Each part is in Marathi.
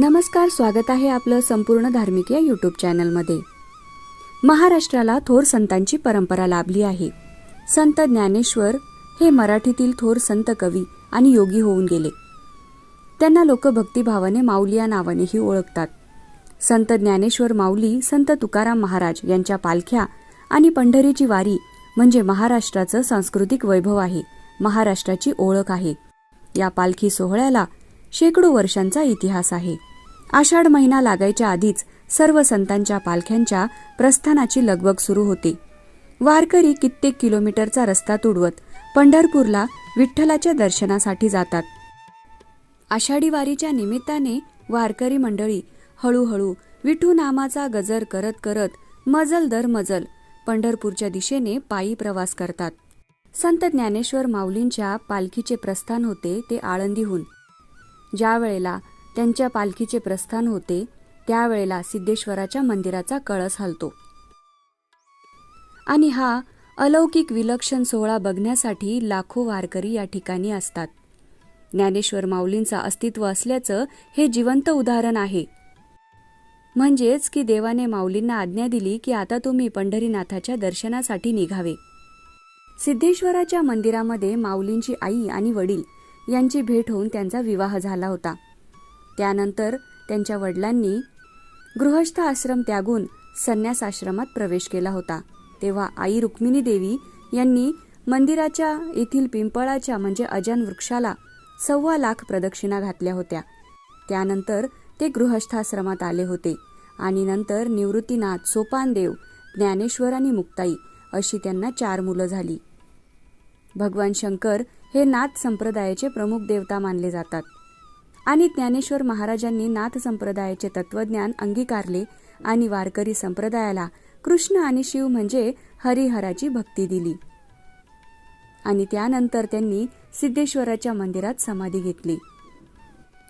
नमस्कार स्वागत आहे आपलं संपूर्ण धार्मिक या यूट्यूब चॅनलमध्ये महाराष्ट्राला थोर संतांची परंपरा लाभली आहे. संत ज्ञानेश्वर हे मराठीतील थोर संत कवी आणि योगी होऊन गेले. त्यांना लोक भक्तिभावाने माऊली या नावानेही ओळखतात. संत ज्ञानेश्वर माऊली संत तुकाराम महाराज यांच्या पालख्या आणि पंढरीची वारी म्हणजे महाराष्ट्राचं सांस्कृतिक वैभव आहे महाराष्ट्राची ओळख आहे. या पालखी सोहळ्याला शेकडो वर्षांचा इतिहास आहे. आषाढ महिना लागायच्या आधीच सर्व संतांच्या पालख्यांच्या प्रस्थानाची लगबग सुरू होते. वारकरी कित्येक किलोमीटरचा रस्ता तुडवत पंढरपूरला विठ्ठलाच्या दर्शनासाठी जातात. आषाढी वारीच्या निमित्ताने वारकरी मंडळी हळूहळू विठू नामाचा गजर करत करत मजल दर मजल पंढरपूरच्या दिशेने पायी प्रवास करतात. संत ज्ञानेश्वर माऊलींच्या पालखीचे प्रस्थान होते ते आळंदीहून. ज्या वेळेला त्यांच्या पालखीचे प्रस्थान होते त्यावेळेला सिद्धेश्वराच्या मंदिराचा कळस हलतो. आणि हा अलौकिक विलक्षण सोहळा बघण्यासाठी लाखो वारकरी या ठिकाणी असतात. ज्ञानेश्वर माऊलींचा अस्तित्व असल्याचं हे जिवंत उदाहरण आहे. म्हणजेच की देवाने माऊलींना आज्ञा दिली की आता तुम्ही पंढरीनाथाच्या दर्शनासाठी निघावे. सिद्धेश्वराच्या मंदिरामध्ये माऊलींची आई आणि वडील यांची भेट होऊन त्यांचा विवाह झाला होता. त्यानंतर त्यांच्या वडिलांनी गृहस्थ आश्रम त्यागून संन्यास आश्रमात प्रवेश केला होता. तेव्हा आई रुक्मिणी देवी यांनी मंदिराच्या येथील पिंपळाच्या म्हणजे अजन वृक्षाला सव्वा लाख प्रदक्षिणा घातल्या होत्या. त्यानंतर ते गृहस्थाश्रमात आले होते आणि नंतर निवृत्तीनाथ सोपानदेव ज्ञानेश्वर आणि मुक्ताई अशी त्यांना चार मुलं झाली. भगवान शंकर हे नाथ संप्रदायाचे प्रमुख देवता मानले जातात. आणि ज्ञानेश्वर महाराजांनी नाथ संप्रदायाचे तत्वज्ञान अंगीकारले आणि वारकरी संप्रदायाला कृष्ण आणि शिव म्हणजे हरिहराची भक्ती दिली. आणि त्यानंतर त्यांनी सिद्धेश्वराच्या मंदिरात समाधी घेतली.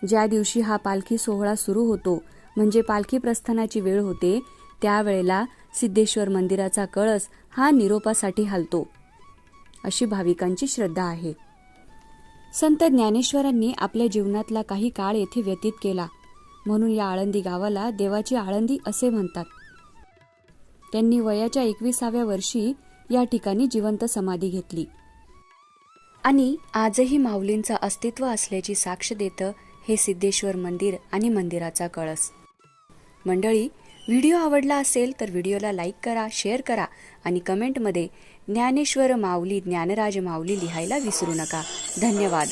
ज्या दिवशी हा पालखी सोहळा सुरू होतो म्हणजे पालखी प्रस्थानाची वेळ होते त्यावेळेला सिद्धेश्वर मंदिराचा कळस हा निरोपासाठी हलतो. अशी भाविकांची श्रद्धा आहे. संत ज्ञानेश्वरांनी आपल्या जीवनातला काही काळ येथे व्यतीत केला. म्हणून या आळंदी गावाला देवाची आळंदी असे म्हणतात. त्यांनी वयाच्या एकविसाव्या वर्षी या ठिकाणी जिवंत समाधी घेतली. आणि आजही माऊलींचं अस्तित्व असल्याची साक्ष देतं हे सिद्धेश्वर मंदिर आणि मंदिराचा कळस. मंडळी व्हिडिओ आवडला असेल तर व्हिडिओला लाईक करा शेअर करा आणि कमेंटमध्ये ज्ञानेश्वर माऊली ज्ञानराज माऊली लिहायला विसरू नका. धन्यवाद.